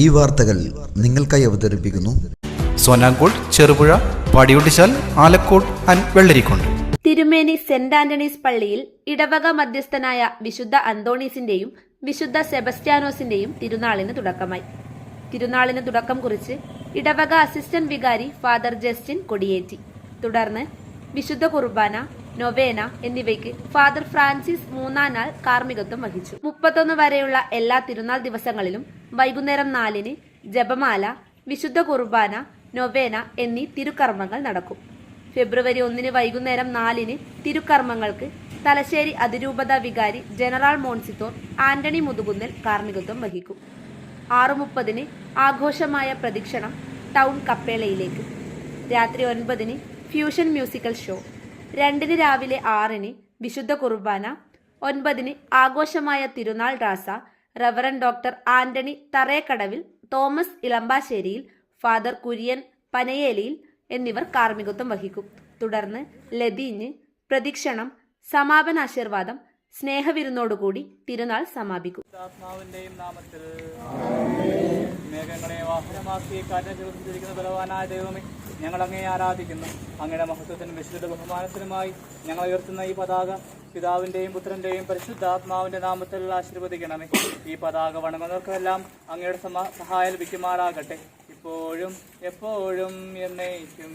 ഈ വാർത്തകൾ നിങ്ങൾക്കായി അവതരിപ്പിക്കുന്നു. Sonankode Cherupuzha Padiyottuchal Alakode and Vellarikode. Thirumeni saint Antony's പള്ളിയിൽ ഇടവക മധ്യസ്ഥനായ വിശുദ്ധ അന്തോണീസിന്റെയും വിശുദ്ധ സെബസ്റ്റ്യാനോസിന്റെയും തിരുനാളിന് തുടക്കമായി. തിരുനാളിന് തുടക്കം കുറിച്ച് ഇടവക അസിസ്റ്റന്റ് വികാരി ഫാദർ ജസ്റ്റിൻ കൊടിയേറ്റി. തുടർന്ന് വിശുദ്ധ കുർബാന നൊവേന എന്നിവയ്ക്ക് ഫാദർ ഫ്രാൻസിസ് മൂന്നാം നാൾ കാർമ്മികത്വം വഹിച്ചു. മുപ്പത്തൊന്ന് വരെയുള്ള എല്ലാ തിരുനാൾ ദിവസങ്ങളിലും വൈകുന്നേരം നാലിന് ജപമാല വിശുദ്ധ കുർബാന നൊവേന എന്നീ തിരുക്കർമ്മങ്ങൾ നടക്കും. ഫെബ്രുവരി ഒന്നിന് വൈകുന്നേരം നാലിന് തിരുക്കർമ്മങ്ങൾക്ക് തലശ്ശേരി അതിരൂപത വികാരി ജനറൽ മോൺസിത്തോർ ആന്റണി മുതുകുന്നൽ കാർമ്മികത്വം വഹിക്കും. ആറു മുപ്പതിന് ആഘോഷമായ പ്രദക്ഷിണം ടൗൺ കപ്പേളയിലേക്ക്. രാത്രി ഒൻപതിന് ഫ്യൂഷൻ മ്യൂസിക്കൽ ഷോ. രണ്ടിന് രാവിലെ ആറിന് വിശുദ്ധ കുർബാന. ഒൻപതിന് ആഘോഷമായ തിരുനാൾ Raza reverend doctor Antony Tharekkadavil Thomas Elampasseriyil father Kurian Panayeliyil എന്നിവർ കാർമ്മികത്വം വഹിക്കും. തുടർന്ന് ലതീഞ്ഞ് പ്രദീക്ഷണം സമാപന ആശീർവാദം സ്നേഹവിരുന്നോടുകൂടി തിരുനാൾ സമാപിക്കും. നാമത്തിൽ മേഘങ്ങളെ വാഹനമാക്കി കാറ്റിനെ ചെറുത്തിരിക്കുന്ന ബലവാനായ ദൈവമേ ഞങ്ങൾ അങ്ങയെ ആരാധിക്കുന്നു. അങ്ങയുടെ മഹത്വത്തിനും വിശുദ്ധ ബഹുമാനത്തിനുമായി ഞങ്ങൾ ഉയർത്തുന്ന ഈ പതാക പിതാവിന്റെയും പുത്രന്റെയും പരിശുദ്ധാത്മാവിന്റെ നാമത്തിൽ ആശീർവദിക്കണമേ ഈ പതാക വണങ്ങുന്നവർക്കെല്ലാം അങ്ങയുടെ സഹായം ലഭിക്കുമാറാകട്ടെ. ഇപ്പോഴും എപ്പോഴും എന്നേക്കും.